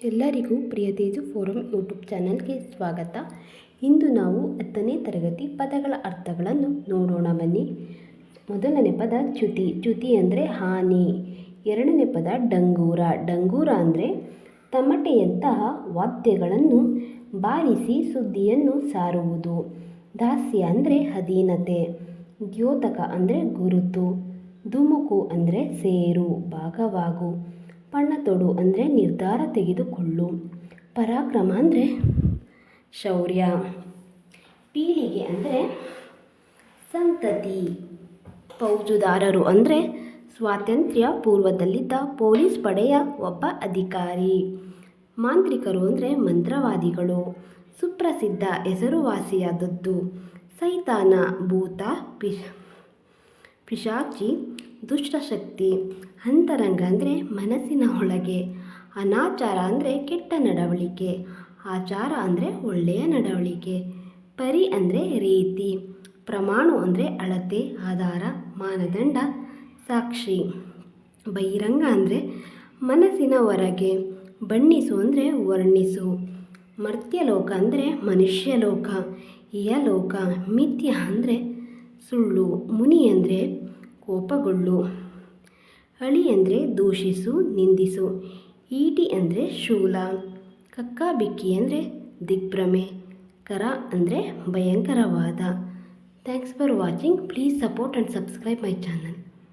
ಎಲ್ಲರಿಗೂ ಪ್ರಿಯ Teju forum YouTube ಚಾನಲ್ಗೆ ಸ್ವಾಗತ. ಇಂದು ನಾವು ಹತ್ತನೇ ತರಗತಿ ಪದಗಳ ಅರ್ಥಗಳನ್ನು ನೋಡೋಣ ಬನ್ನಿ. ಮೊದಲನೇ ಪದ ಚ್ಯುತಿ. ಚ್ಯುತಿ ಅಂದರೆ ಹಾನಿ. ಎರಡನೇ ಪದ ಡಂಗೂರ. ಡಂಗೂರ ಅಂದರೆ ತಮಟೆಯಂತಹ ವಾದ್ಯಗಳನ್ನು ಬಾರಿಸಿ ಸುದ್ದಿಯನ್ನು ಸಾರುವುದು. ದಾಸ್ಯ ಅಂದರೆ ಅಧೀನತೆ ದ್ಯೋತಕ ಅಂದರೆ ಗುರುತು. ಧುಮುಕು ಅಂದರೆ ಸೇರು, ಭಾಗವಾಗು. ಪಣ್ಣತೊಡು ಅಂದರೆ ನಿರ್ಧಾರ ತೆಗೆದುಕೊಳ್ಳು. ಪರಾಕ್ರಮ ಅಂದರೆ ಶೌರ್ಯ. ಪೀಳಿಗೆ ಅಂದರೆ ಸಂತತಿ. ಫೌಜುದಾರರು ಅಂದರೆ ಸ್ವಾತಂತ್ರ್ಯ ಪೂರ್ವದಲ್ಲಿದ್ದ ಪೊಲೀಸ್ ಪಡೆಯ ಒಬ್ಬ ಅಧಿಕಾರಿ. ಮಾಂತ್ರಿಕರು ಅಂದರೆ ಮಂತ್ರವಾದಿಗಳು. ಸುಪ್ರಸಿದ್ಧ ಹೆಸರುವಾಸಿಯಾದದ್ದು ಸೈತಾನ ಭೂತ ಪಿಶ್ ಪಿಶಾಚಿ ದುಷ್ಟಶಕ್ತಿ ಅಂತರಂಗ ಅಂದರೆ ಮನಸ್ಸಿನ ಒಳಗೆ ಅನಾಚಾರ ಅಂದರೆ ಕೆಟ್ಟ ನಡವಳಿಕೆ, ಆಚಾರ ಅಂದರೆ ಒಳ್ಳೆಯ ನಡವಳಿಕೆ, ಪರಿ ಅಂದರೆ ರೀತಿ, ಪ್ರಮಾಣು ಅಂದರೆ ಅಳತೆ, ಆಧಾರ, ಮಾನದಂಡ, ಸಾಕ್ಷಿ, ಬಹಿರಂಗ ಅಂದರೆ ಮನಸ್ಸಿನ ಹೊರಗೆ, ಬಣ್ಣಿಸು ಅಂದರೆ ವರ್ಣಿಸು, ಮರ್ತ್ಯಲೋಕ ಅಂದರೆ ಮನುಷ್ಯಲೋಕ ಇಯಲೋಕ ಮಿಥ್ಯ ಅಂದರೆ ಸುಳ್ಳು, ಮುನಿ ಅಂದರೆ ಕೋಪಗೊಳ್ಳು. ಅಳಿ ಅಂದರೆ ದೂಷಿಸು, ನಿಂದಿಸು. ಈಟಿ ಅಂದರೆ ಶೂಲ. ಕಕ್ಕಾಬಿಕ್ಕಿ ಅಂದರೆ ದಿಗ್ಭ್ರಮೆ. ಕರ ಅಂದರೆ ಭಯಂಕರವಾದ. Thanks for watching please support and subscribe my channel